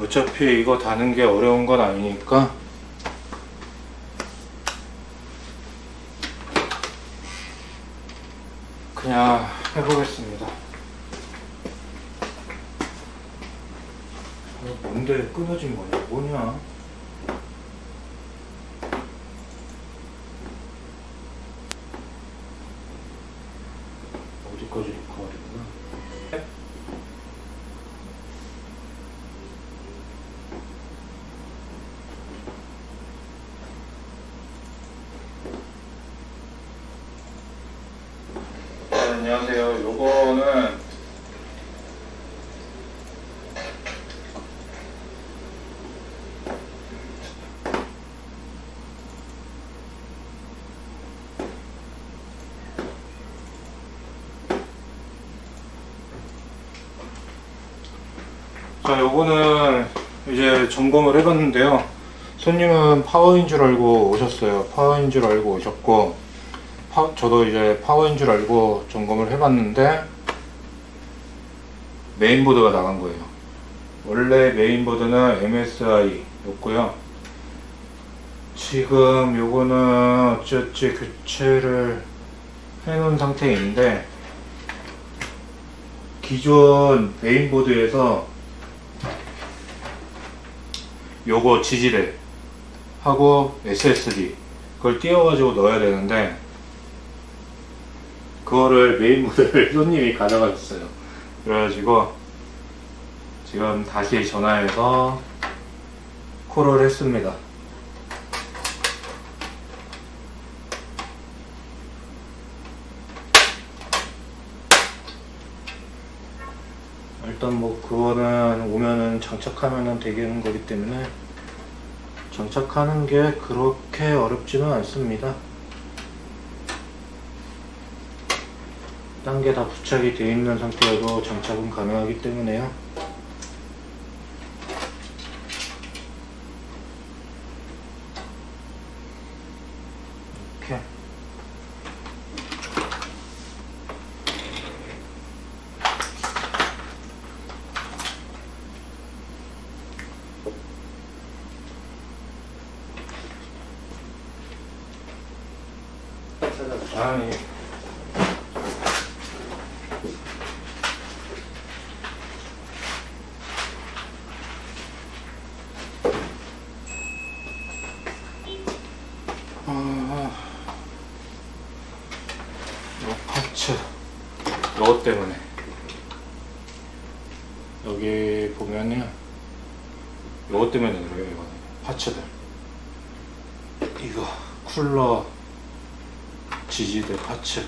어차피 이거 다는 게 어려운 건 아니니까 그냥 해보겠습니다. 어, 뭔데 끊어진 거냐? 뭐냐? 어디까지 리커버리구나. 네, 안녕하세요. 요거는 자, 요거는 이제 점검을 해봤는데요. 손님은 파워인 줄 알고 오셨어요. 파워인 줄 알고 오셨고, 파- 저도 이제 파워인 줄 알고 점검을 해봤는데, 메인보드가 나간 거예요. 원래 메인보드는 MSI였고요. 지금 요거는 어찌어찌 교체를 해놓은 상태인데, 기존 메인보드에서 요거 지지대 하고 SSD 그걸 띄워가지고 넣어야 되는데 그거를 메인보드를 손님이 가져가셨어요. 그래가지고 지금 다시 전화해서 콜을 했습니다 일단 뭐 그거는 오면은 장착하면은 되는 거기 때문에 장착하는 게 그렇게 어렵지는 않습니다. 딴 게 다 부착이 되어 있는 상태여도 장착은 가능하기 때문에요. 아니 요것 때문에. 여기 보면은 요것 때문에 그래요 이거는. 파츠들. 이거 쿨러 지지대 파츠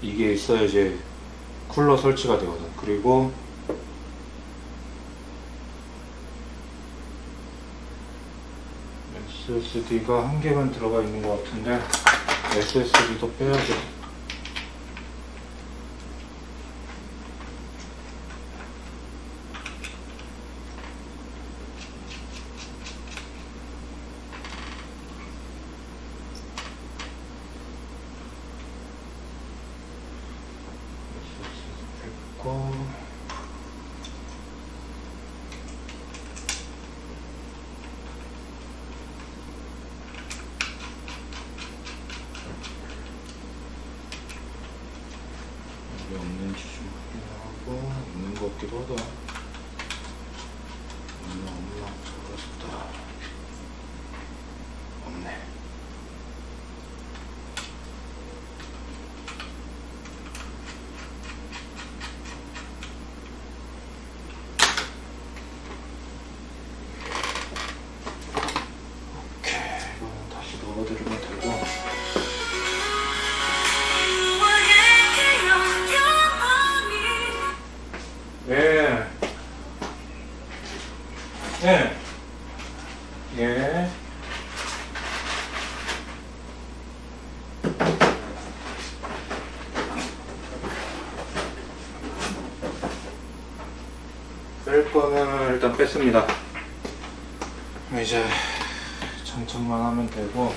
이게 있어야지 쿨러 설치가 되거든. 그리고 SSD가 한 개만 들어가 있는 것 같은데 SSD도 빼야죠 됐고 여기 없는지 좀 확인하고 있는 것 같기도 하다 없나 없나 모르 예. 예. 뺄 거는 일단 뺐습니다. 이제 장착만 하면 되고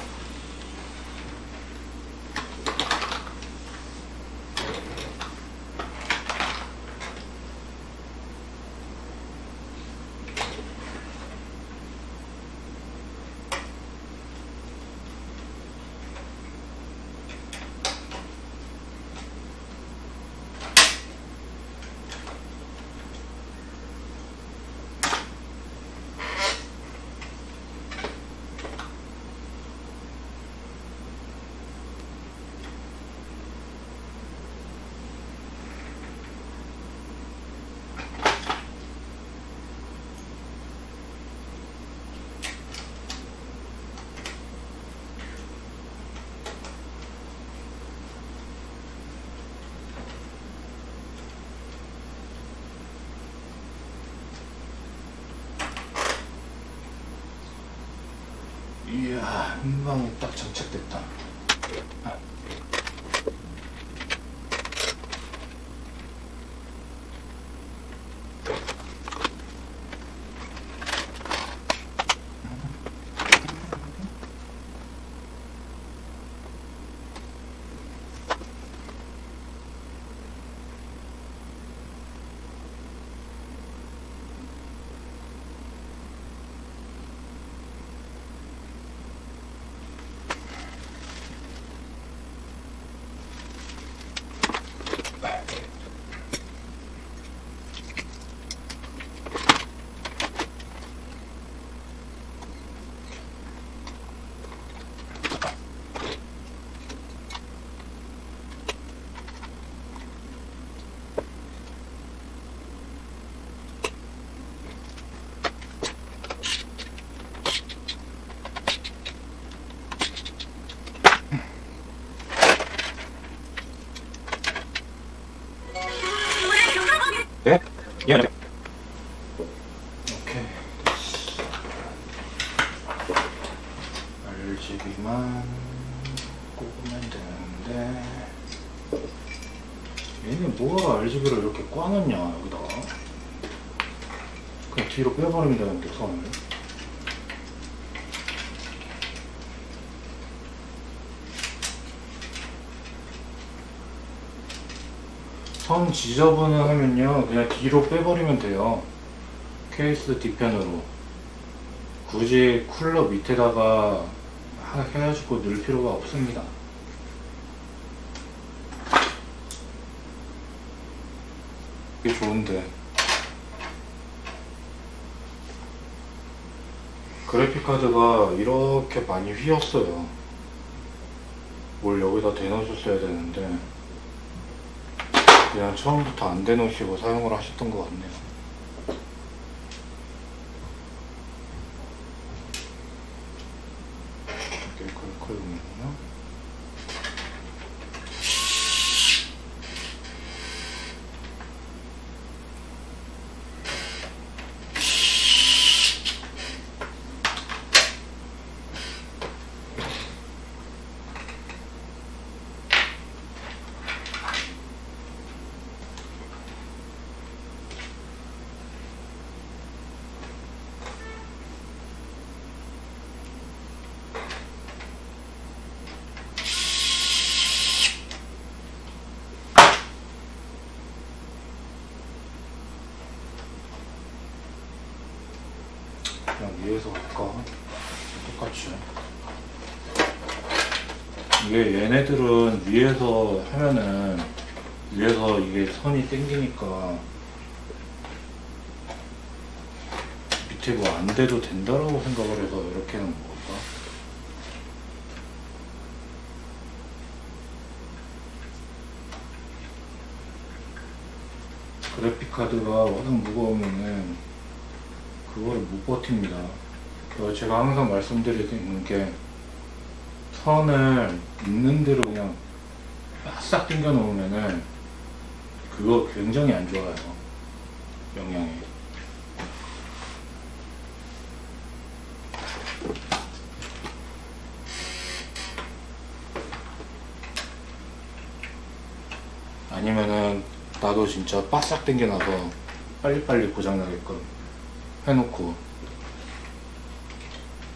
한 방에 딱 장착됐다. 네? 예. 네. 오케이. RGB만 꼽으면 되는데 얘는 뭐가 RGB를 이렇게 꽈놨냐 여기다가 그냥 뒤로 빼버리면 되는데 선을 선 지저분하면요 그냥 뒤로 빼버리면 돼요. 케이스 뒤편으로. 굳이 쿨러 밑에다가 하- 해가지고 넣을 필요가 없습니다. 이게 좋은데. 그래픽카드가 이렇게 많이 휘었어요. 뭘 여기다 대놓으셨어야 되는데 그냥 처음부터 안 대놓으시고 사용을 하셨던 것 같네요. 이렇게 컬컬이군요. 그냥 위에서 할까? 똑같이. 이게 얘네들은 위에서 하면은 위에서 이게 선이 땡기니까 밑에 뭐 안 돼도 된다라고 생각을 해서 이렇게 하는 걸까? 그래픽 카드가 워낙 무거우면은 그거를 못 버팁니다. 그래서 제가 항상 말씀드리는 게 선을 있는 대로 그냥 싹 당겨 놓으면은 그거 굉장히 안 좋아요. 영향이. 아니면은 나도 진짜 바싹 당겨놔서 빨리빨리 고장나게끔 해놓고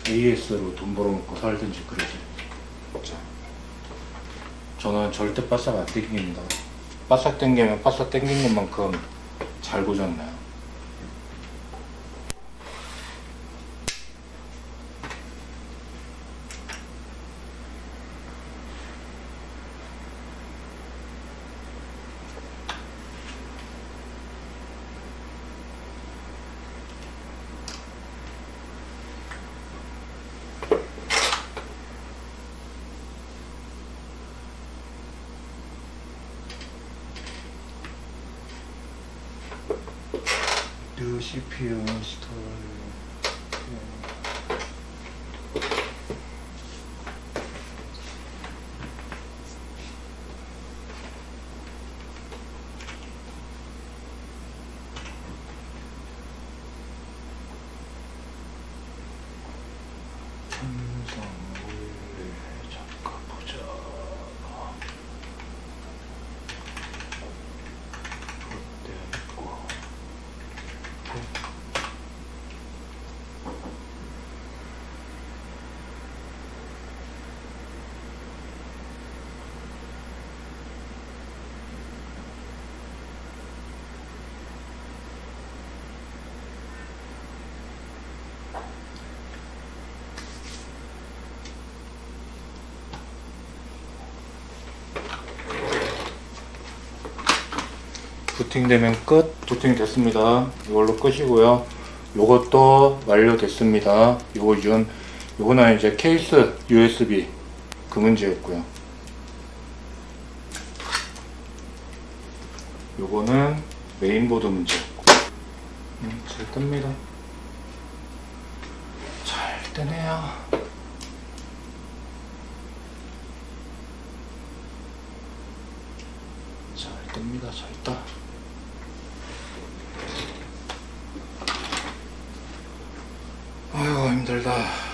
AS로 돈 벌어먹고 살든지 그러지. 자, 저는 절대 바싹 안 땡깁니다. 바싹 땡기면 바싹 땡긴 것만큼 잘 고장나요. CPU. 삼성 부팅되면 끝. 부팅 됐습니다. 이걸로 끝이고요. 요것도 완료됐습니다. 요거 윤, 요거는 이제 케이스 USB 그 문제였고요. 요거는 메인보드 문제였고. 음, 잘 뜹니다. 잘 뜨네요. 잘 뜹니다. 잘 떠. 아이고 힘들다.